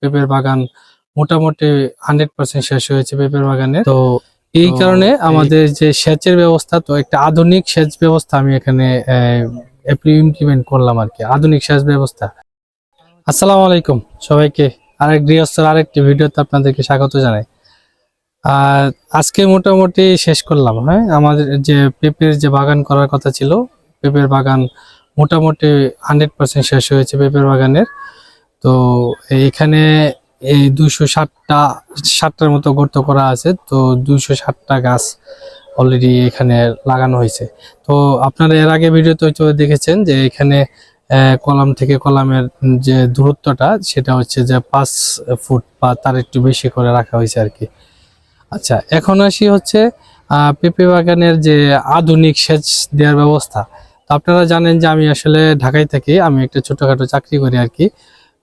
পেঁপের বাগান মোটামুটি হান্ড্রেড পার্সেন্ট শেষ হয়েছে পেঁপের বাগানে তো এই কারণে আমাদের যে সেচের ব্যবস্থা তো একটা আধুনিক সেচ ব্যবস্থা আমি এখানে ইমপ্লিমেন্ট করলাম আর কি আধুনিক সেচ ব্যবস্থা। আসসালামু আলাইকুম সবাইকে। আরেক গৃহস্থর আরেকটি ভিডিওতে আপনাদেরকে স্বাগত জানাই। আর আজকে মোটামুটি শেষ করলাম হ্যাঁ? আমাদের যে পেঁপের যে বাগান করার কথা ছিল পেঁপের বাগান মোটামুটি হান্ড্রেড পার্সেন্ট শেষ হয়েছে পেঁপের বাগানের। তো এখানে এই দুশো ষাটটা, ষাটটার মতো গর্ত করা আছে। তো দুশো ষাটটা গাছ অলরেডি এখানে লাগানো হয়েছে। তো আপনারা এর আগে ভিডিওতে হয়তো দেখেছেন যে এখানে কলাম থেকে কলামের যে দূরত্বটা, সেটা হচ্ছে যে পাঁচ ফুট বা তার একটু বেশি করে রাখা হয়েছে আর কি। আচ্ছা এখন আসি হচ্ছে পেঁপে বাগানের যে আধুনিক সেচ দেওয়ার ব্যবস্থা। তো আপনারা জানেন যে আমি আসলে ঢাকায় থাকি, আমি একটা ছোটখাটো চাকরি করি আর কি।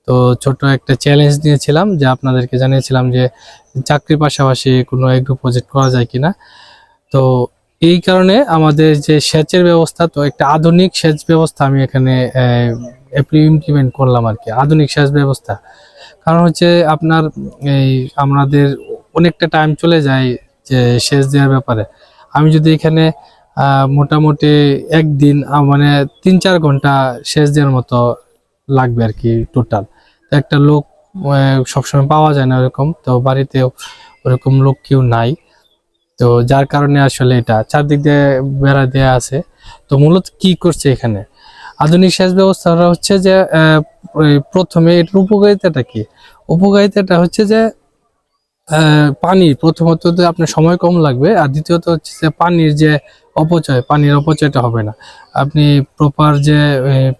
তো ছোট একটা চ্যালেঞ্জ নিয়েছিলাম যে আপনাদেরকে জানিয়েছিলাম যে চাকরির পাশাপাশি কোনো এগ্রো প্রজেক্ট করা যায় কিনা। তো এই কারণে আমাদের যে সেচের ব্যবস্থা, তো একটা আধুনিক সেচ ব্যবস্থা আমি এখানে ইমপ্লিমেন্ট করলাম আর কি আধুনিক সেচ ব্যবস্থা। কারণ হচ্ছে আপনার এই আমাদের অনেকটা টাইম চলে যায় যে সেচ দেওয়ার ব্যাপারে। আমি যদি এখানে মোটামুটি একদিন মানে তিন চার ঘণ্টা সেচ দেওয়ার মতো লাগবে আর কি টোটাল একটা লোক সবসময় পাওয়া যায় না ওরকম। তো বাড়িতেও ওরকম লোক কেউ নাই। তো যার কারণে আসলে এটা চারদিক দিয়ে বেড়া দেয়া আছে। তো মূলত কি করছে এখানে? আধুনিক সেচ ব্যবস্থাটা হচ্ছে যে প্রথমে এটার উপকারিতাটা কি? উপকারিতাটা হচ্ছে যে পানি প্রথমত আপনার সময় কম লাগবে, আর দ্বিতীয়ত হচ্ছে যে পানির যে অপচয়, পানির অপচয়টা হবে না। আপনি প্রপার যে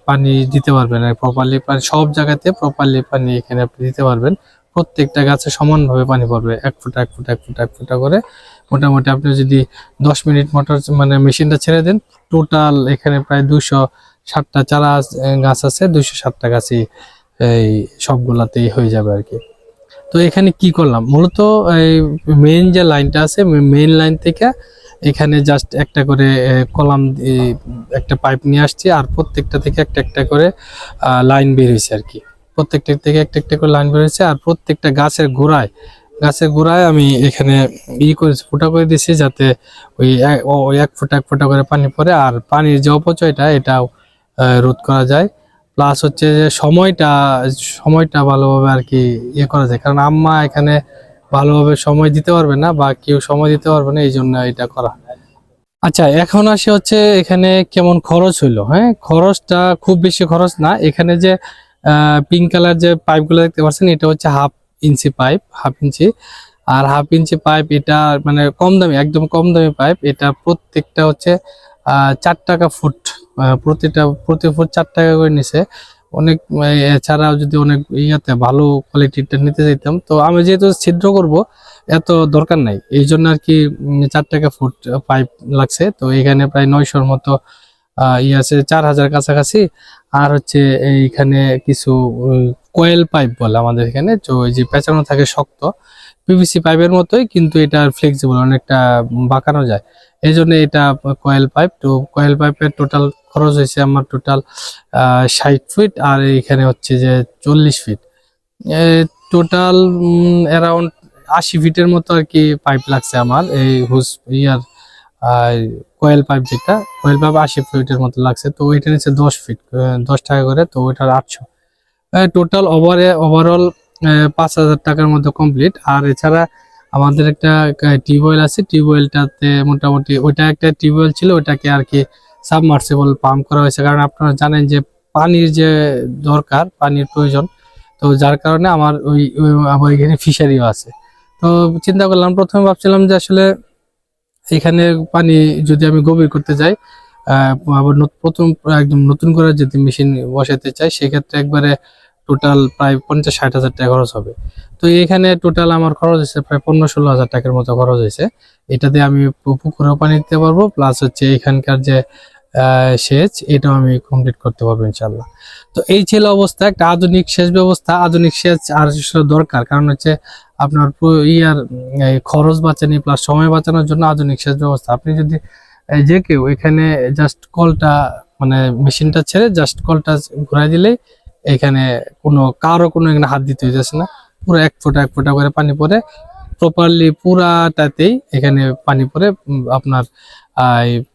পানি দিতে পারবেন প্রপারলি পানি, সব জায়গাতে প্রপারলি পানি এখানে আপনি দিতে পারবেন। প্রত্যেকটা গাছে সমানভাবে পানি পড়বে, এক ফুটা এক ফুটা এক ফুটা এক ফুটা করে। মোটামুটি আপনি যদি দশ মিনিট মোটর মানে মেশিনটা ছেড়ে দেন টোটাল এখানে প্রায় দুশো ষাটটা চারা গাছ আছে দুশো ষাটটা গাছই এই সবগুলাতেই হয়ে যাবে আর কি। তো এখানে কি করলাম? মূলত এই মেইন যে লাইনটা আছে মেইন লাইন থেকে এখানে জাস্ট একটা করে কলাম একটা পাইপ নিয়ে আসছি আর প্রত্যেকটা থেকে একটা একটা করে লাইন বের হয়েছে আর কি। প্রত্যেকটা থেকে একটা একটা করে লাইন বের হয়েছে আর প্রত্যেকটা গাছের গোড়ায় গাছের গোড়ায় আমি এখানে ই করেছি ফুটা করে দিয়েছি যাতে ওই এক ফুটা এক ফুটা করে পানি পড়ে আর পানির যে অপচয়টা এটাও রোধ করা যায়। প্লাস হচ্ছে যে সময়টা সময়টা ভালোভাবে আর কি ইয়ে করা যায়। কারণ আম্মা এখানে ভালোভাবে সময় দিতে পারবে না বা কেউ সময় দিতে পারবে না এই জন্য এটা করা। আচ্ছা এখন আসে হচ্ছে এখানে কেমন খরচ হইল হ্যাঁ? খরচটা খুব বেশি খরচ না। এখানে যে পিঙ্ক কালার যে পাইপগুলো দেখতে পাচ্ছেন, এটা হচ্ছে half inch pipe half inch আর হাফ ইঞ্চি পাইপ এটা মানে কম দামি, একদম কম দামি পাইপ এটা প্রত্যেকটা হচ্ছে চার টাকা ফুট প্রতিটা, প্রতি ফুট চার টাকা করে নিছে। অনেক এছাড়াও যদি অনেক ইয়াতে ভালো কোয়ালিটিটা নিতে চাইতাম, তো আমি যেহেতু ছিদ্র করব, এত দরকার নাই। এই জন্য আর কি চার টাকা ফুট, পাইপ লাগছে। তো এখানে প্রায় নয়শোর মতো ই আছে, চার হাজার কাছাকাছি। আর হচ্ছে এইখানে কিছু কয়েল পাইপ বলে আমাদের এখানে। তো ওই যে পেঁচানো থাকে শক্ত পিভিসি পাইপের মতোই, কিন্তু এটা ফ্লেক্সিবল অনেকটা বাঁকানো যায়। এই জন্য এটা কয়েল পাইপ তো কয়েল পাইপের টোটাল খরচ হয়েছে আমার টোটাল ষাট ফিট আর এখানে হচ্ছে যে চল্লিশ ফিট টোটাল অ্যারাউন্ড আশি ফিটের মতো আর কি পাইপ লাগছে আমার। এই হুস ইয়ার কয়েল পাইপ যেটা কয়েল পাইপ আশি ফিটের মতো লাগছে। তো ওইটা নিচ্ছে দশ ফিট দশ টাকা করে, তো ওইটার আটশো। টোটাল ওভারে ওভারঅল পাঁচ হাজার টাকার মধ্যে কমপ্লিট আর এছাড়া আমাদের একটা টিউবওয়েল আছে। টিউবওয়েলটাতে মোটামুটি ওইটা একটা টিউবওয়েল ছিল, ওইটাকে আর কি সাবমার্সিবল পাম্প করা হয়েছে। কারণ আপনারা জানেন যে পানির যে দরকার, পানির প্রয়োজন, তো যার কারণে আমার ওই আমার এখানে ফিশারিও আছে। তো চিন্তা করলাম, প্রথমে ভাবছিলাম যে আসলে এখানে পানি যদি আমি গভীর করতে যাই আবার প্রথম, একদম নতুন করে যদি মেশিন বসাতে চাই, সেক্ষেত্রে একবারে টোটাল প্রায় পঞ্চাশ ষাট হাজার টাকা খরচ হবে। তো এখানে টোটাল আমার খরচ হয়েছে প্রায় পনেরো ষোলো হাজার টাকার মতো খরচ হয়েছে। এটাতে আমি পুকুরেও পানি দিতে পারব প্লাস হচ্ছে এখানকার যে সেচ, এটাও আমি কমপ্লিট করতে পারব ইনশাল্লাহ তো এই ছিল অবস্থা, একটা আধুনিক সেচ ব্যবস্থা, আধুনিক সেচ আর দরকার। কারণ হচ্ছে আপনার ইয়ার খরচ বাঁচানি প্লাস সময় বাঁচানোর জন্য আধুনিক সেচ ব্যবস্থা। আপনি যদি যে কেউ এখানে জাস্ট কলটা মানে মেশিনটা ছেড়ে জাস্ট কলটা ঘুরাই দিলেই এখানে কোনো, কারও কোনো এখানে হাত দিতে হইতেছে না। পুরো এক ফোঁটা এক ফোঁটা করে পানি পরে প্রপারলি পুরাটাতেই এখানে পানি পরে আপনার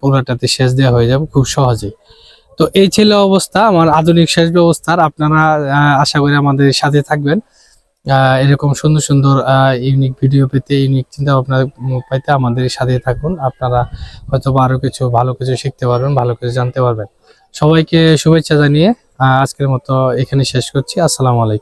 পুরাটাতে সেচ দেওয়া হয়ে যাবে খুব সহজেই। তো এই ছিল অবস্থা, আমার আধুনিক সেচ ব্যবস্থার আপনারা আশা করি আমাদের সাথে থাকবেন। এরকম সুন্দর সুন্দর ইউনিক ভিডিও পেতে ইউনিক চিন্তা ভাবনা পাইতে আমাদের সাথে থাকুন। আপনারা হয়তো বা আরও কিছু, ভালো কিছু শিখতে পারবেন, ভালো কিছু জানতে পারবেন। সবাইকে শুভেচ্ছা জানিয়ে আজকের মতো এখানে শেষ করছি। আসসালামু আলাইকুম।